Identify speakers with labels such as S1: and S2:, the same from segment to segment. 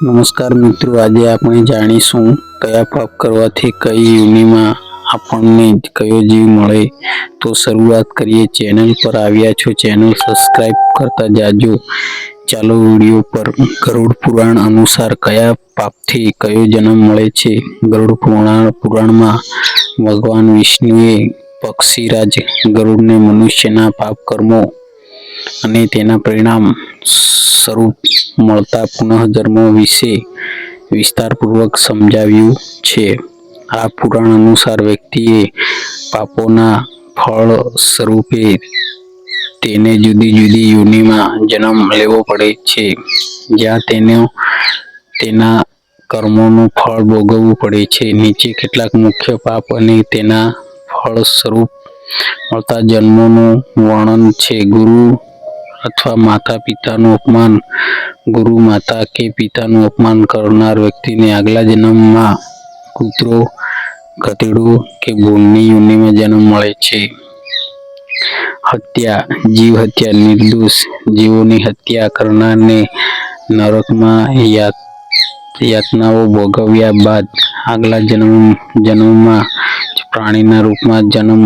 S1: નમસ્કાર મિત્રો, આજે આપણે જાણીશું કયા પાપ કરવાથી કઈ યોનિમાં આપણને કયો જીવ મળે. તો શરૂઆત કરીએ ચેનલ પર આવ્યા છો, ચેનલ સબસ્ક્રાઇબ કરતા જાજો. ચાલો વીડિયો પર ગરુડ પુરાણ અનુસાર કયા પાપથી કયો જન્મ મળે છે. ગરુડ પુરાણ પુરાણમાં ભગવાન વિષ્ણુએ પક્ષીરાજ ગરુડને મનુષ્યના પાપ કર્મો અને તેના પરિણામ સ્વરૂપ મળતા પુનઃજન્મ વિશે વિસ્તારપૂર્વક સમજાવ્યું છે. આ પુરાણ અનુસાર વ્યક્તિએ પાપોના ફળ સ્વરૂપે તેને જુદી જુદી યોનિમાં જન્મ લેવો પડે છે. જ્યાં તેનો તેના કર્મોનું ફળ ભોગવવું પડે છે. નીચે કેટલાક મુખ્ય પાપ અને તેના ફળ સ્વરૂપ મળતા જન્મોનું વર્ણન છે. ગુરુ અથવા માતા પિતાનું અપમાન, ગુરુ માતા કે પિતાનું અપમાન કરનાર વ્યક્તિને આગલા જન્મમાં કૂતરો ગધેડો કે ભૂંડની યોનિમાં જન્મ મળે છે. હત્યા, જીવ હત્યા, નિર્દોષ જીવોની હત્યા કરનારને નરકમાં યાત, યાતનાઓ ભોગવ્યા બાદ આગલા જન્મ, જન્મમાં પ્રાણીના રૂપમાં જન્મ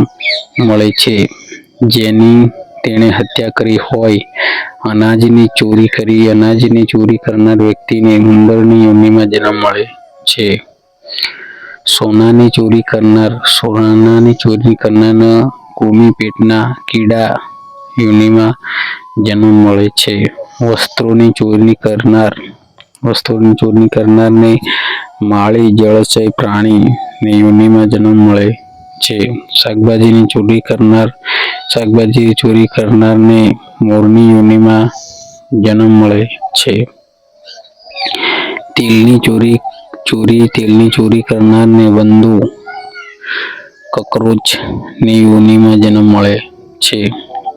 S1: મળે છે. જેની તેણે હત્યા કરી હોય, અનાજની ચોરી કરી, અનાજની ચોરી કરનાર વ્યક્તિને ઉંદરની યોનિમાં જન્મ મળે છે. સોનાની ચોરી કરનાર, સોનાની ચોરી કરનારના કોમી પેટના કીડા યોનિમાં જન્મ મળે છે. વસ્ત્રોની ચોરી કરનાર, વસ્ત્રોની ચોરી કરનારને માળી, જળચય પ્રાણી ને યોનિમાં જન્મ મળે છે. શાકભાજીની ચોરી કરનાર શાકભાજી ચોરી કરનારને મોરની યોનિમાં જન્મ મળે છે. તેલની ચોરી ચોરી, તેલની ચોરી કરનારને બંધુ કકરોચની યોનિમાં જન્મ મળે છે.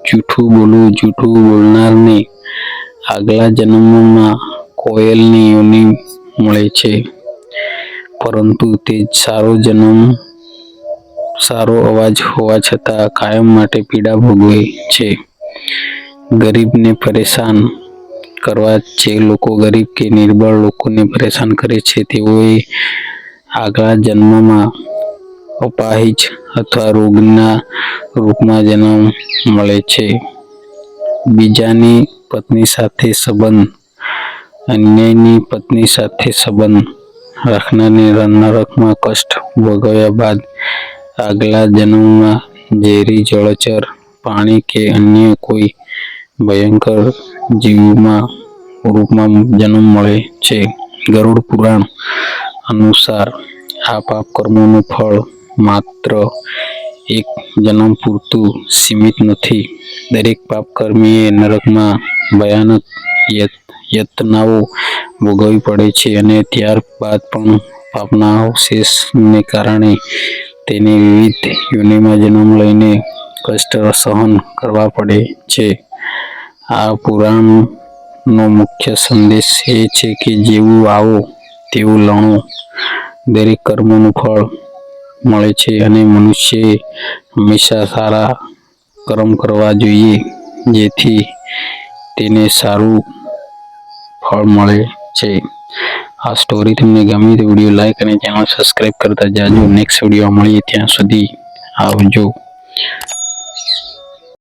S1: જૂઠું બોલવું, જૂઠું બોલનારને આગલા જન્મમાં કોયલની યોનિ મળે છે. પરંતુ તે સારો જન્મ સારો અવાજ હોવા છતાં કાયમ માટે પીડા ભોગવે છે. ગરીબને પરેશાન કરવા જે લોકો ગરીબ કે નિર્બળ લોકોને પરેશાન કરે છે, તેઓએ આગલા જન્મમાં અપાહિજ અથવા રોગના રૂપમાં જન્મ મળે છે. બીજાની પત્ની સાથે સંબંધ, અન્યની પત્ની સાથે સંબંધ રાખનારને નરકમાં કષ્ટ ભોગવ્યા બાદ આગલા જન્મમાં ઝેરી, જળચર પ્રાણી કે અન્ય કોઈ ભયંકર જીવમાં રૂપમાં જન્મ મળે છે. ગરુડ પુરાણ અનુસાર આ પાપ કર્મોનું ફળ માત્ર એક જન્મ પૂરતું સીમિત નથી. દરેક પાપ કર્મીએ નરકમાં ભયાનક યાતનાઓ ભોગવવી પડે છે અને ત્યારબાદ પણ પાપના અવશેષને કારણે તેને વિવિધ યોનિમાં જન્મ લઈને કષ્ટ સહન કરવા પડે છે. આ પુરાણનો મુખ્ય સંદેશ એ છે કે જેવું આવો, તેવું લણો. દરેક કર્મોનું ફળ મળે છે અને મનુષ્યએ હંમેશા સારા કર્મ કરવા જોઈએ, જેથી તેને સારું ફળ મળે છે. આ સ્ટોરી તમને ગમી તો વીડિયો લાઈક અને ચેનલ સબસ્ક્રાઇબ કરતા જાજો. નેક્સ્ટ વીડિયો મળીએ ત્યાં સુધી આવજો.